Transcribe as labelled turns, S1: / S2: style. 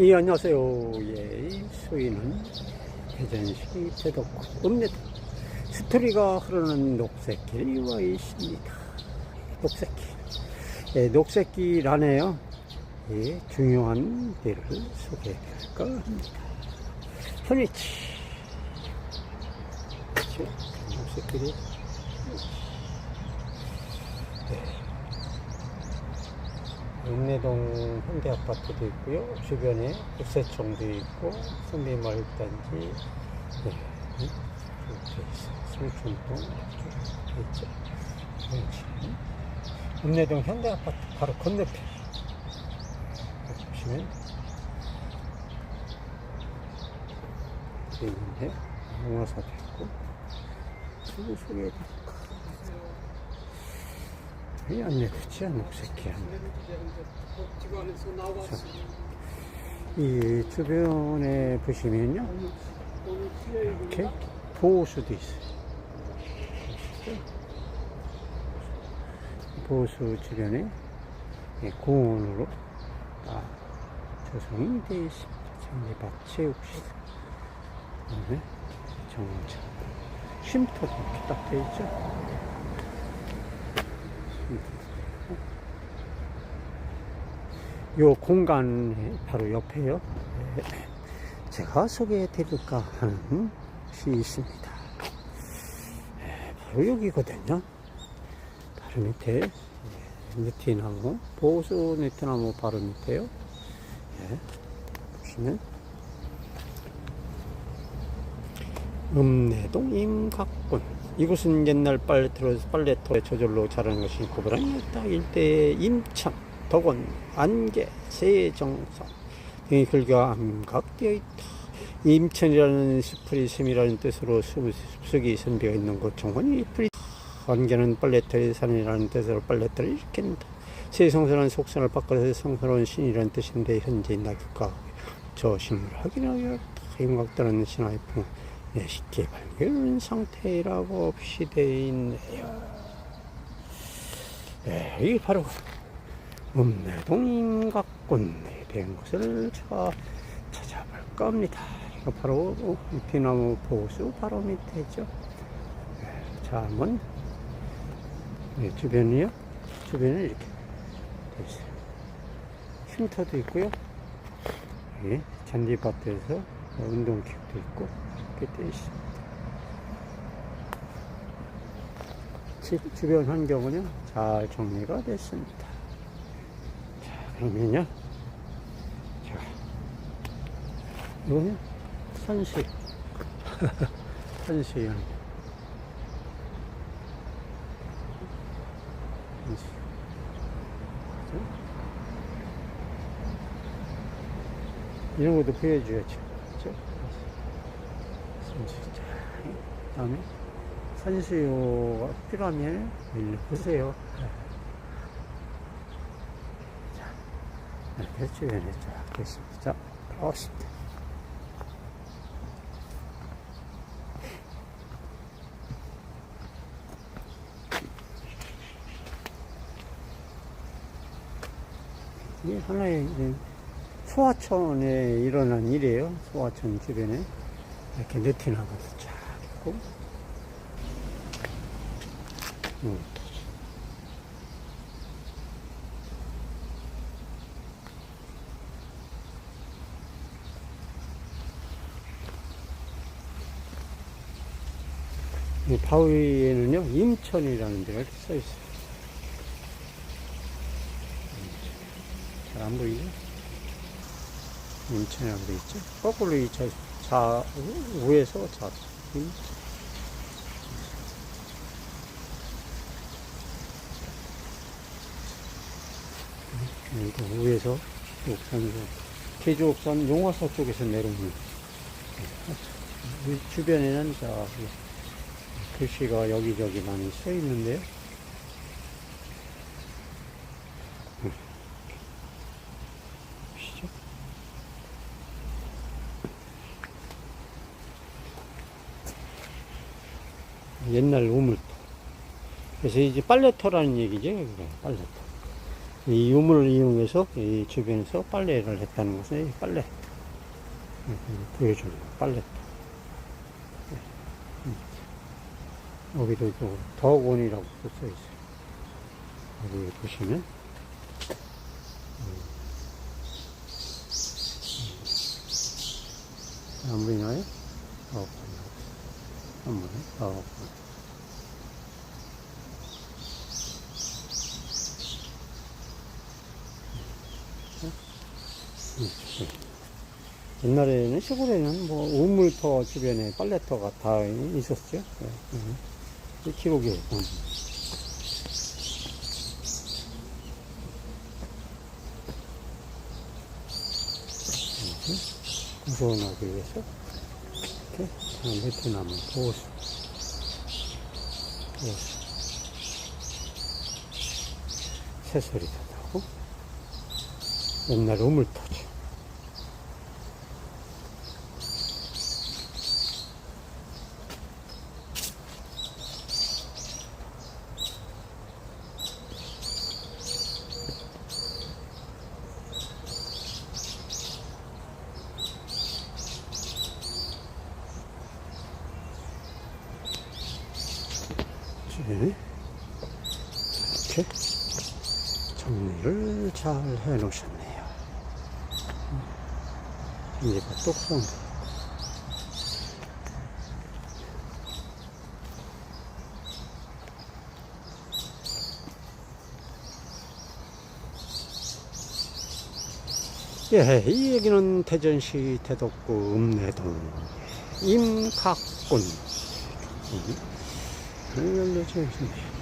S1: 예, 안녕하세요. 예, 이 수위는 대전시 읍내동 스토리가 흐르는 녹색길이 와 있습니다. 녹색길. 예, 녹색길 안에요. 예, 중요한 데를 소개해드릴까 합니다. 현위치. 그렇죠? 녹색길이. 읍내동 현대아파트도 있고요. 주변에 국세청도 있고 선비마을단지 네. 술촌동 이렇게 있죠. 읍내동 현대아파트 바로 건너편 보시면 있는데 영화사도 있고 소개해 드릴까 이 안내됐지 녹색길 안내 이 주변에 보시면요 이렇게 보호수도 있어요. 보호수 주변에 예, 공원으로 다 조성이 되어 있습니다. 장례밭 체육시설 그다음에 정자 쉼터도 이렇게 딱 되어 있죠 요 공간 바로 옆에요. 네, 제가 소개해 드릴까 하는 곳이 있습니다. 네, 바로 여기거든요. 바로 밑에 네, 느티나무, 보수 느티나무 바로 밑에요. 네, 보시면 읍내동 임 각군 이곳은 옛날 빨래터로 빨래터에 저절로 자라는 것이 고부란이었다 일대의 임천 덕원, 안개, 세정성 등이 글과 암각되어 있다. 임천이라는 스프리섬이라는 뜻으로 숲속이 선비가 있는 곳 정원이 프리 안개는 빨래터의 산이라는 뜻으로 빨래터를 일으킨다. 세성스러운 속선을 바꿔서 성스러운 신이라는 뜻인데 현재 낙엽과 저 식물을 확인하여 임각들은 신화의 풍 쉽게 발견한 상태라고 표시되어 있네요. 네, 이게 바로 읍내동 임 각군에 대한 것을 저 찾아볼 겁니다. 이거 바로 비나무 보수 바로 밑에죠. 네, 자, 한번 네, 주변이요. 주변에 이렇게 돼 있어요. 쉼터도 있고요. 예, 잔디밭에서 운동기구도 있고 이렇게 되어 있습니다. 지- 주변 환경은요 잘 정리가 됐습니다. 자 그러면요, 자 이거는 산식 산식이요. 이런 것도 보여줘야죠. 그죠? 자, 다음에 산수유가 필요하면 일로 보세요. 자, 이렇게 주변에 쫙 있습니다. 자. 이게 하나의 이제 소화천에 일어난 일이에요. 소화천 주변에 이렇게 네티나가 쫙 있고. 음. 이 바위에는요 임천이라는 데가 이렇게 써 있어요. 잘 안 보이죠? 임천이라고 돼 있죠? 거꾸로 이 자, 자자 임. 이거 위에서 옥산에서 제주 옥산 용화사 쪽에서 내려오는 이 주변에는 저 글씨가 여기저기 많이 써 있는데요. 음. 보시죠. 옛날 우물터. 그래서 이제 빨래터라는 얘기죠. 빨래터. 이 유물을 이용해서 이 주변에서 빨래를 했다는 이 빨래 음, 음, 보여주는 빨래. 음. 여기도 또 덕원이라고 또 써 있어요. 여기 보시면 음. 안 보이나요? 덕원. 한 번에 덕원. 옛날에는 시골에는 뭐 우물터 주변에 빨래터가 다 있었죠. 네. 음. 이 기록이 음. 구조하기 위해서 이렇게 아, 베트남은 보호수 보호수 새소리도 나고 옛날 우물터죠. 이렇게 정리를 잘 해 놓으셨네요. 이제가 똑똑. 예, 이 얘기는 대전시 대덕구 읍내동 임각군. 음, 열려져 있네요.